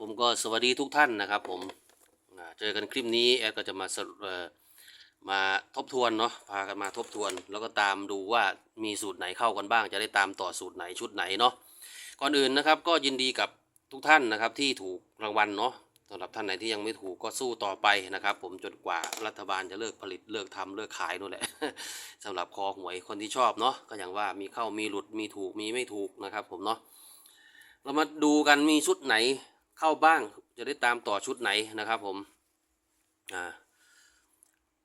ผมก็สวัสดีทุกท่านนะครับผมเจอกันคลิปนี้แอดก็จะมาสมาทบทวนเนาะพากันมาทบทวน แล้วก็ตามดูว่ามีสูตรไหนเข้ากันบ้าง จะได้ตามต่อสูตรไหนชุดไหนเนาะก่อนอื่นนะครับก็ยินดีกับทุกท่านนะครับที่ถูกรางวัลเนาะสำหรับท่านไหนที่ยังไม่ถูกก็สู้ต่อไปนะครับ ผมจนกว่ารัฐบาลจะเลิกผลิตเลิกทำเลิกขายนู่นแหละสำหรับคอหวยคนที่ชอบเนาะก็อย่างว่ามีเข้ามีหลุดมีถูกมีไม่ถูกนะครับ ผมเนาะเรามาดูกันมีชุดไหน เข้าบ้างจะได้ตามต่อชุดไหนนะครับผมอ่า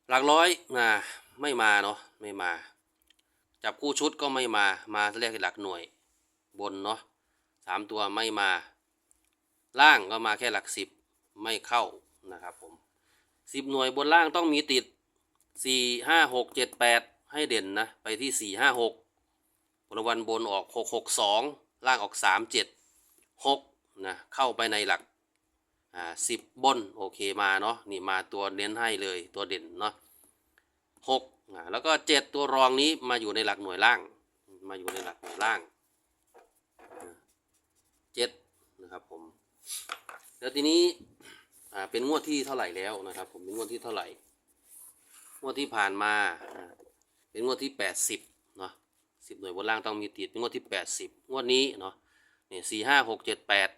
หลักร้อยนะไม่มาเนาะไม่มา จับคู่ชุดก็ไม่มามาเรียกหลักหน่วยบนเนาะสามตัวไม่มา ล่างก็มาแค่หลักสิบไม่เข้านะครับผมสิบหน่วยบนล่างต้องมีติดสี่ห้าหกเจ็ดแปดให้เด่นนะ ไปที่สี่ห้าหกผลวันบนออกหกหกสองล่างออกสามเจ็ดหก นะเข้าไปในหลักอ่าสิบบนโอเคมาเนาะนี่มาตัวเน้นให้เลยตัวเด่นเนาะหกอ่าแล้วก็เจ็ดตัวรองนี้มาอยู่ในหลักหน่วยล่าง มาอยู่ในหลักหน่วยล่างเจ็ดนะครับผมแล้วทีนี้อ่าเป็นงวดที่เท่าไหร่แล้วนะครับ ผมเป็นงวดที่เท่าไหร่งวดที่ผ่านมาอ่าเป็นงวดที่แปดสิบเนาะสิบหน่วยบนล่างต้องมีติดเป็นงวดที่แปดสิบงวดนี้เนาะเนี่ยสี่ห้าหกเจ็ดแปด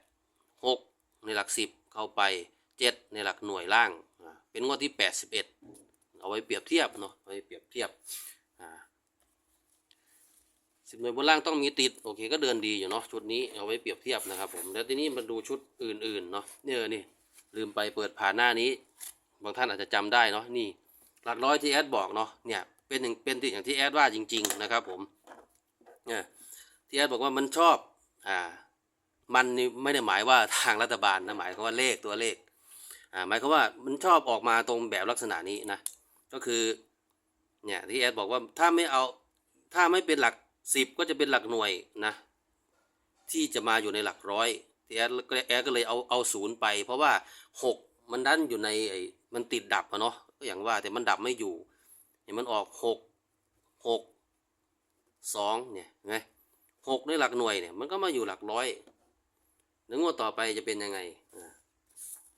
หกในหลักสิบเข้าไปเจ็ดในหลักหน่วยล่าง เป็นงวดที่แปดสิบเอ็ดเอาไว้เปรียบเทียบเนาะเอาไว้เปรียบเทียบสิบหน่วยบนล่างต้องมีติด โอเคก็เดินดีอยู่เนาะชุดนี้เอาไว้เปรียบเทียบนะครับผมแล้วทีนี้มาดูชุดอื่นๆเนาะเนี่ยนี่ลืมไปเปิดผ่านหน้านี้ บางท่านอาจจะจำได้เนาะนี่หลักร้อยที่แอดบอกเนาะเนี่ยเป็นอย่างเป็นติดอย่างที่แอดว่าจริง ๆ นะครับผมเนี่ยที่แอดบอกว่ามันชอบอ่า มันนี่ไม่ได้หมายว่าทางรัฐบาลนะหมายความว่าเลขตัวเลขอ่าหมายความว่ามันชอบออกมาตรงแบบลักษณะนี้นะก็คือเนี่ยที่แอดบอกว่าถ้าไม่เอาถ้าไม่เป็นหลักสิบก็จะเป็นหลักหน่วยนะที่จะมาอยู่ในหลักร้อยที่แอดก็แอดก็เลยเอาเอาศูนย์ไป เพราะว่าหกมันดันอยู่ในไอ้มันติดดับอะเนาะก็อย่างว่าแต่มันดับไม่อยู่เนี่ยมันออกหกหกสองเนี่ยไหมหกในหลักหน่วยเนี่ยมันก็มาอยู่หลักร้อย เดี๋ยวงวดต่อไปจะเป็นยังไง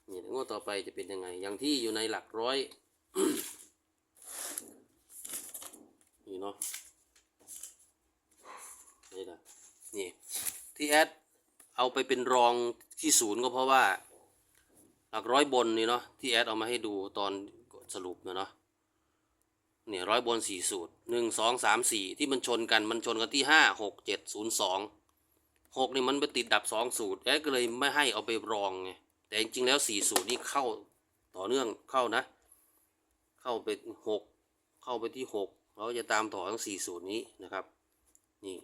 นี่งวดต่อไปจะเป็นยังไง อย่างที่อยู่ในหลักร้อยนี่เนาะนี่นะนี่ที่แอดเอาไปเป็นรองที่ศูนย์ก็เพราะว่า หลักร้อยบนนี่เนาะที่แอดเอามาให้ดูตอนสรุปเนาะเนี่ยร้อยบนสี่สูตรหนึ่งสองสามสี่ที่มันชนกันมันชนกันที่ห้าหกเจ็ดศูนย์สอง หกนี่มันไปติดดับสองสูตรแอดก็เลยไม่ให้เอาไปรองไงแต่จริงๆแล้วสี่สูตรนี่เข้าต่อเนื่องเข้านะ เข้าไปหกเข้าไปที่หกเราจะตามต่อทั้งสี่สูตรนี้นะครับนี่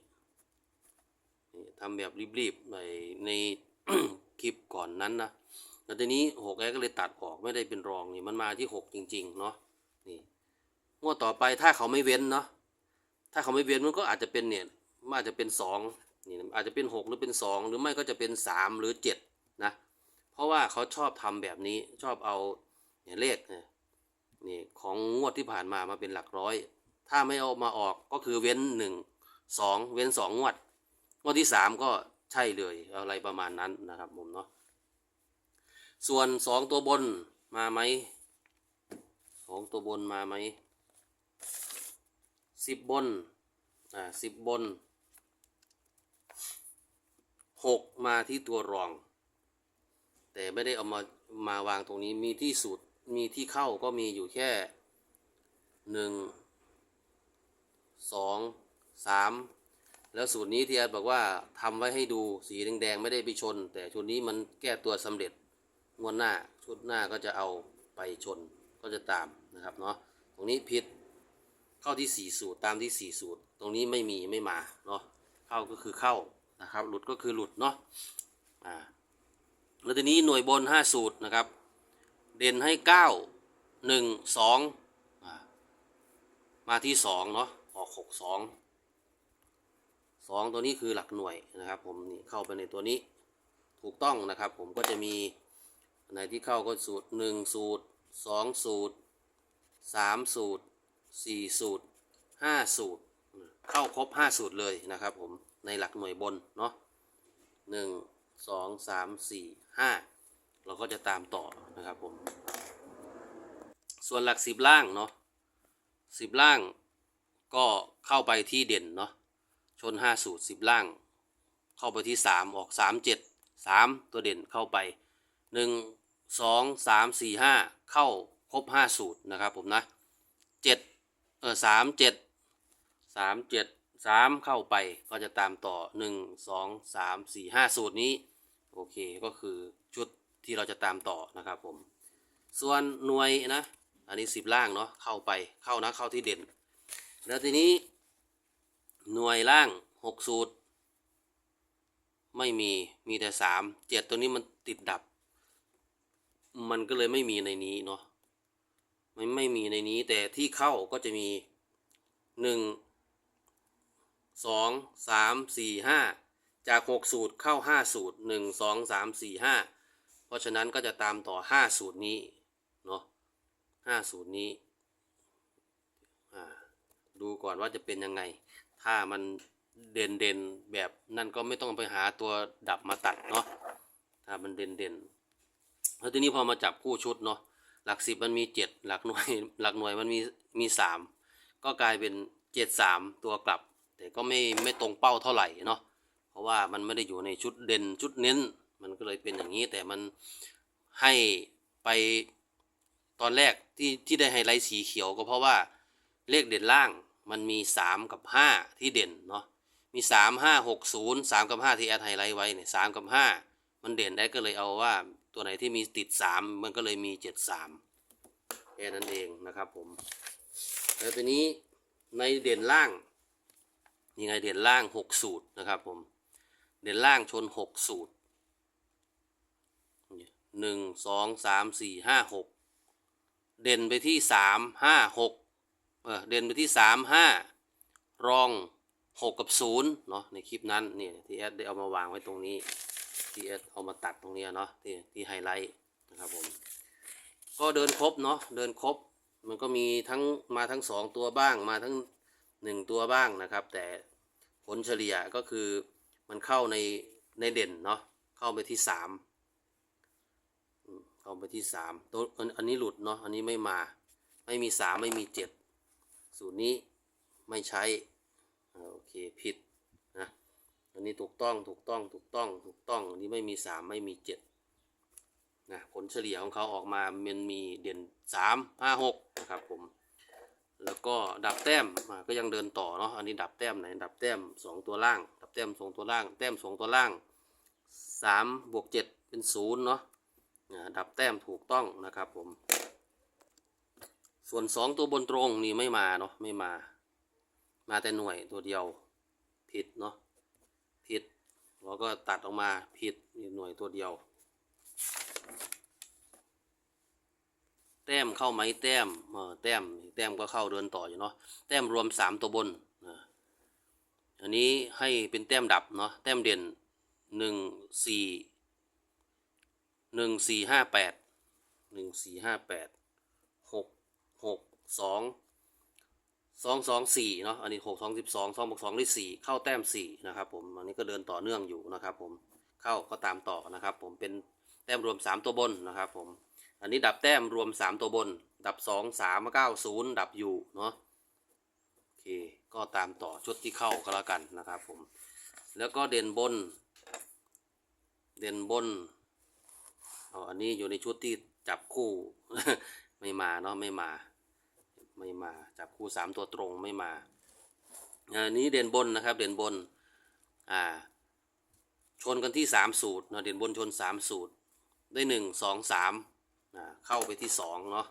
นี่ทำแบบรีบๆในในคลิปก่อนนั้นนะแล้วทีนี้หกแอก็เลยตัดออกไม่ได้เป็นรองนี่มันมาที่หกจริงๆเนาะนี่งวดต่อไปถ้าเขาไม่เว้นเนาะถ้าเขาไม่เว้นมันก็อาจจะเป็นเนี่ยมันอาจจะเป็นสอง นี่อาจจะเป็นหกหรือเป็นสองหรือไม่ก็จะเป็นสามหรือเจ็ดนะเพราะว่าเขาชอบทำแบบนี้ชอบเอาเนี่ยเลขเนี่ยนี่ของงวดที่ผ่านมามาเป็นหลักร้อย ถ้าไม่เอามาออกก็คือเว้นหนึ่งสองเว้นสองงวด งวดที่สามก็ใช่เลยอะไรประมาณนั้นนะครับผมเนาะส่วนสองตัวบนมาไหมสองตัวบนมาไหมสิบบนอ่าสิบบน หกมาที่ตัวรอง แต่ไม่ได้เอามามาวางตรงนี้มีที่สุดมีที่เข้าก็มีอยู่แค่หนึ่งสองสามแล้วสูตรนี้ที่อาจบอกว่าทำไว้ให้ดูสีแดงๆไม่ได้ไปชน แต่ชุดนี้มันแก้ตัวสำเร็จงวดหน้าชุดหน้าก็จะเอาไปชนก็จะตามนะครับเนาะตรงนี้ผิดเข้าที่ 4 สูตรตามที่ 4 สูตร ตรงนี้ไม่มีไม่มาเนาะเข้าก็คือเข้า นะครับหลุดก็คือหลุดเนาะอ่าแล้วทีนี้หน่วยบน 5 สูตรนะครับ เด่นให้ 9 1 2อ่ามาที่ 2 เนาะออก 6 2 2 ตัวนี้คือหลักหน่วยนะครับ ผมนี่เข้าไปในตัวนี้ถูกต้องนะครับ ผมก็จะมีอันไหนที่เข้าก็สูตร 1 สูตร 2 สูตร 3 สูตรสี่สูตรห้าสูตร เข้าครบห้าสูตรเลยนะครับผม ในหลักหน่วยบนเนาะหนึ่งสองสามสี่ห้าเราก็จะตามต่อนะครับผม ส่วนหลักสิบล่างเนาะสิบล่างก็เข้าไปที่เด่นเนาะชนห้าสูตรสิบล่าง เข้าไปที่สามออกสามเจ็ดสามตัวเด่นเข้าไปหนึ่งสองสามสี่ห้าเข้าครบห้าสูตรนะครับผมนะเจ็ดเออสามเจ็ดสามเจ็ด สามเข้าไปก็จะตามต่อหนึ่งสองสามสี่ห้าสูตรนี้ โอเคก็คือชุดที่เราจะตามต่อนะครับผม ส่วนหน่วยนะ อันนี้สิบล่างเนาะเข้าไปเข้านะเข้าที่เด่น แล้วทีนี้ หน่วยล่างหกสูตร ไม่มีมีแต่สามเจ็ดตัวนี้มันติดดับ มันก็เลยไม่มีในนี้เนาะมันไม่มีในนี้แต่ที่เข้าก็จะมีหนึ่ง สองสามสี่ห้าจากหกสูตรเข้าห้าสูตรหนึ่งสองสามสี่ห้าเพราะฉะนั้นก็จะตามต่อห้าสูตรนี้เนาะห้าสูตรนี้ดูก่อนว่าจะเป็นยังไง ถ้ามันเด่นเด่นแบบนั่นก็ไม่ต้องไปหาตัวดับมาตัดเนาะถ้ามันเด่นเด่นแล้วทีนี้พอมาจับคู่ชุดเนาะหลักสิบมันมีเจ็ดหลักหน่วยหลักหน่วยมันมีมีสามก็กลายเป็นเจ็ดสามตัวกลับ แต่ก็ไม่ไม่ตรงเป้าเท่าไหร่เนาะเพราะว่ามันไม่ได้อยู่ในชุดเด่นชุดเน้น มันก็เลยเป็นอย่างนี้แต่มันให้ไปตอนแรกที่ที่ได้ไฮไลท์สีเขียวก็เพราะว่าเลขเด่นล่างมันมี 3 กับ 5 ที่เด่นเนาะมี 3 5 6 0 3 กับ 5 ที่แอดไฮไลท์ไว้เนี่ยสกับ 5 มันเด่นได้ก็เลยเอาว่าตัวไหนที่มีติด 3 มันก็เลยมี 7 3แค่นั้นเองนะครับผมแล้วทีนี้ในเด่นล่าง ยังไงเด่นล่าง6สูตรนะครับผม เด่นล่างชน6สูตรหนึ่งสองสามสี่ห้าหกเด่นไปที่สามห้าหกเออเด่นไปที่สามห้ารองหกกับศูนย์เนาะในคลิปนั้นเนี่ยที่แอดได้เอามาวางไว้ตรงนี้ที่แอดเอามาตัดตรงเนี้ยเนาะที่ที่ไฮไลท์นะครับผมก็เดินครบเนาะเดินครบ มันก็มีทั้งมาทั้งสองตัวบ้างมาทั้ง หนึ่งตัวบ้างนะครับ แต่ผลเฉลี่ยก็คือมันเข้าในในเด่นเนาะเข้าไปที่สามเข้าไปที่สามตัวอันนี้หลุดเนาะอันนี้ไม่มา ไม่มีสามไม่มีเจ็ดสูตรนี้ไม่ใช้อ่โอเคผิดนะอันนี้ถูกต้องถูกต้องถูกต้องถูกต้องอันนี้ไม่มีสามไม่มีเจ็ดนะผลเฉลี่ยของเขาออกมามันมีเด่นสามห้าหกนะครับผม แล้วก็ดับแต้มก็ยังเดินต่อเนาะอันนี้ดับแต้มไหนดับแต้มสองตัวล่าง ดับแต้มสองตัวล่าง แต้มสองตัวล่างสามบวกเจ็ดเป็นศูนย์เนาะดับแต้มถูกต้องนะครับผม ส่วนสองตัวบนตรงนี่ไม่มาเนาะไม่มา มาแต่หน่วยตัวเดียวผิดเนาะผิดเราก็ตัดออกมาผิดนี่หน่วยตัวเดียว แต้มเข้าไหมแต้มเออแต้มแต้มก็เข้าเดินต่ออยู่เนาะแต้มรวมสามตัวบนอันนี้ให้เป็นแต้มดับเนาะแต้มเด่นหนึ่งสี่หนึ่งสี่ห้าแปดหนึ่งสี่ห้าแปดหกหกสองสองสองสี่เนาะอันนี้หกสองสิบสองสองบวกสองได้สี่เข้าแต้มสี่นะครับผมอันนี้ก็เดินต่อเนื่องอยู่นะครับผมเข้าก็ตามต่อนะครับผมเป็นแต้มรวมสามตัวบนนะครับผม อันนี้ดับแต้มรวม 3 ตัวบน ดับ 2 3 9 0 ดับอยู่เนาะโอเค ก็ตามต่อชุดที่เข้าก็แล้วกันนะครับผม แล้วก็เด่นบน เด่นบนเอาอันนี้อยู่ในชุดที่จับคู่ ไม่มาเนาะไม่มา ไม่มาจับคู่ 3 ตัวตรงไม่มาอันนี้เด่นบนนะครับ เด่นบน อ่า ชนกันที่ 3 สูตรเนาะเด่นบนชน 3 สูตรได้หนึ่งสองสามอ่า เข้าไปที่สองเนาะ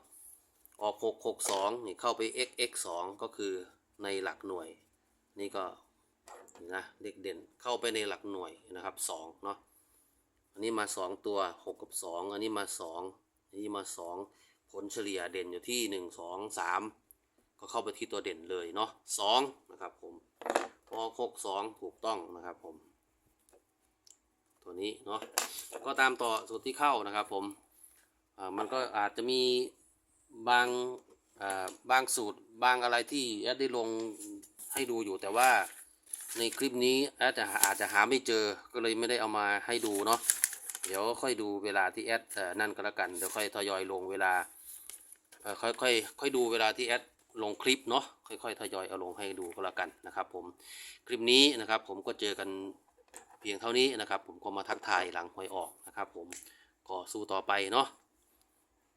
ออกหกหกสองนี่เข้าไป x x สองก็คือในหลักหน่วย นี่ก็นะเลขเด่นเข้าไปในหลักหน่วยนะครับสองเนาะอันนี้มาสองตัวหกกับสองอันนี้มาสองอันนี้มาสองผลเฉลี่ยเด่นอยู่ที่หนึ่งสองสามก็เข้าไปที่ตัวเด่นเลยเนาะสองนะครับผมพอหกสองถูกต้องนะครับผม ตัวนี้เนาะก็ตามต่อสูตรที่เข้านะครับผม มันก็อาจจะมีบางบางสูตรบางอะไรที่แอดได้ลงให้ดูอยู่แต่ว่าในคลิปนี้แอดอาจจะหาไม่เจอก็เลยไม่ได้เอามาให้ดูเนาะเดี๋ยวค่อยดูเวลาที่แอดนั่นก็แล้วกันเดี๋ยวค่อยทยอยลงเวลาค่อยค่อยค่อยดูเวลาที่แอดลงคลิปเนาะค่อยๆทยอยเอาลงให้ดูก็แล้วกันนะครับ ผมคลิปนี้นะครับผมก็เจอกันเพียงเท่านี้นะครับ ผมก็มาทักทายหลังหวยออกนะครับ ผมก็สู้ต่อไปเนาะ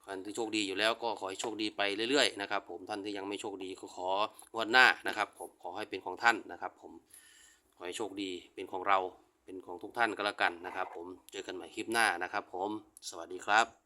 ท่านที่โชคดีอยู่แล้วก็ขอให้โชคดีไปเรื่อยๆนะครับผมท่านที่ยังไม่โชคดีก็ของวดหน้านะครับผมขอให้เป็นของท่านนะครับ ผมขอให้โชคดีเป็นของเราเป็นของทุกท่านก็แล้วกันนะครับ ผมเจอกันใหม่คลิปหน้านะครับ ผมสวัสดีครับ